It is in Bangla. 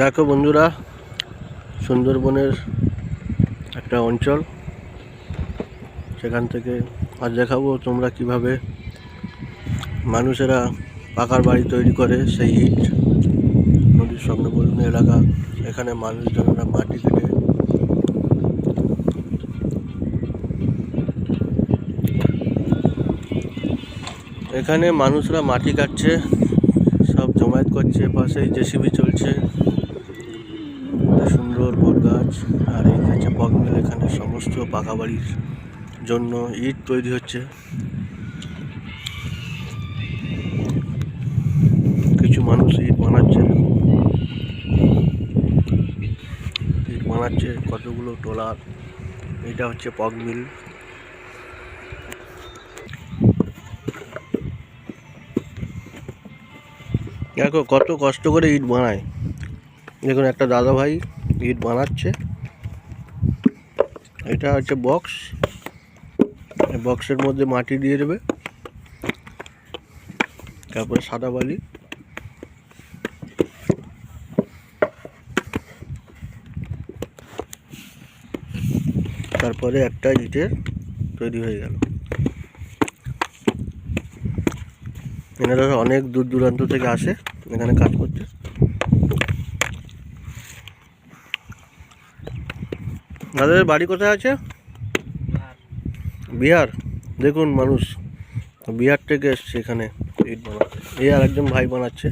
দেখো বন্ধুরা, সুন্দরবনের একটা অঞ্চল। সেখান থেকে আজ দেখাবো তোমরা কীভাবে মানুষেরা পাকার বাড়ি তৈরি করে সেই ইট। নদীর সংলগ্ন এলাকা, এখানে মানুষজনেরা মাটি কেটে এখানে মানুষরা মাটি কাটছে, সব জমায়েত করছে পাশে জেসিবি চলছে। সুন্দর বট গাছ, আর এই হচ্ছে বগমিল এখানে সমস্ত পাকা বাড়ির জন্য ইট তৈরি হচ্ছে। কিছু মানুষ ইট বানাচ্ছে। ইট বানাচ্ছে কতগুলো টোলার, এটা হচ্ছে পগ মিল দেখো কত কষ্ট করে ইট বানায়। দেখুন, একটা দাদা ভাই ইট বানাচ্ছে। এটা হচ্ছে বক্স বক্সের মধ্যে মাটি দিয়ে দেবে। তারপরে সাদা বালি। তারপরে একটা ইটের তৈরি হয়ে গেল। এনারা অনেক দূর দূরান্ত থেকে আসে, এখানে কাজ করতে দাদাদের বাড়ি কোথায় আছে? বিহার। দেখুন মানুষ, বিহার থেকে এসছে এখানে। এই আর একজন ভাই বানাচ্ছে।